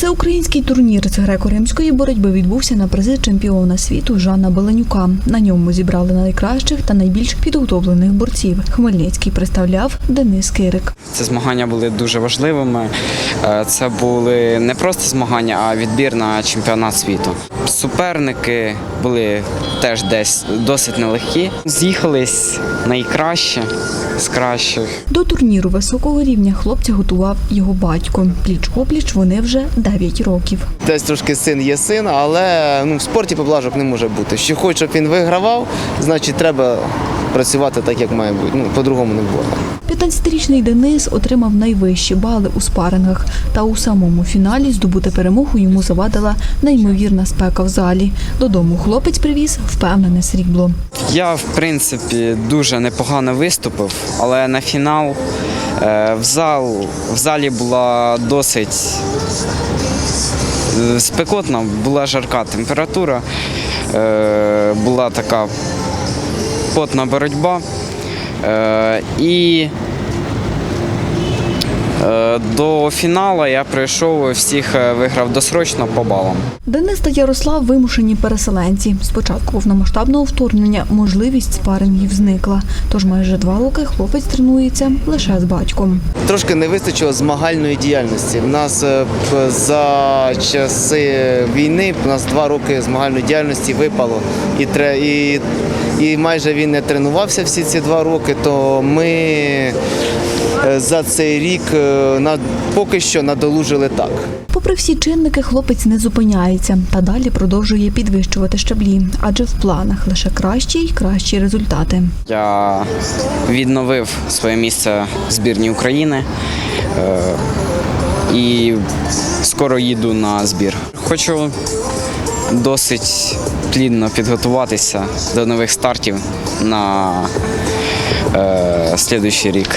Всеукраїнський турнір з греко-римської боротьби відбувся на призи чемпіона світу Жана Беленюка. На ньому зібрали найкращих та найбільш підготовлених борців. Хмельницький представляв Денис Кирик. Ці змагання були дуже важливими. Е, Це були не просто змагання, а відбір на чемпіонат світу. Суперники були теж десь досить нелегкі. З'їхались найкраще з кращих. До турніру високого рівня хлопця готував його батько. Пліч-опліч вони вже 9 років. Десь трошки син є син, але ну, в спорті поблажок не може бути. Що хоче, щоб він вигравав, значить треба працювати так, як має бути. Ну, по-другому не буває. 15-річний Денис отримав найвищі бали у спарингах, та у самому фіналі здобути перемогу йому завадила неймовірна спека в залі. Додому хлопець привіз впевнене срібло. Я, в принципі, дуже непогано виступив, але на фінал е, в, зал, в залі була досить е, спекотна, була жарка температура, е, була така потна боротьба. Е, І до фіналу я прийшов, всіх е, виграв досрочно по балам. Денис та Ярослав вимушені переселенці. Спочатку повномасштабного вторгнення можливість спарингів зникла. Тож майже два роки хлопець тренується лише з батьком. Трошки не вистачило змагальної діяльності. У нас е, за часи війни у нас два роки змагальної діяльності випало. І, і, і майже він не тренувався всі ці два роки, то ми е, за цей рік е, на- поки що надолужили так. Попри всі чинники, хлопець не зупиняється та далі продовжує підвищувати щаблі, адже в планах лише кращі й кращі результати. Я відновив своє місце в збірні України е, і скоро їду на збір. Хочу досить плідно підготуватися до нових стартів на е, слідуючий рік.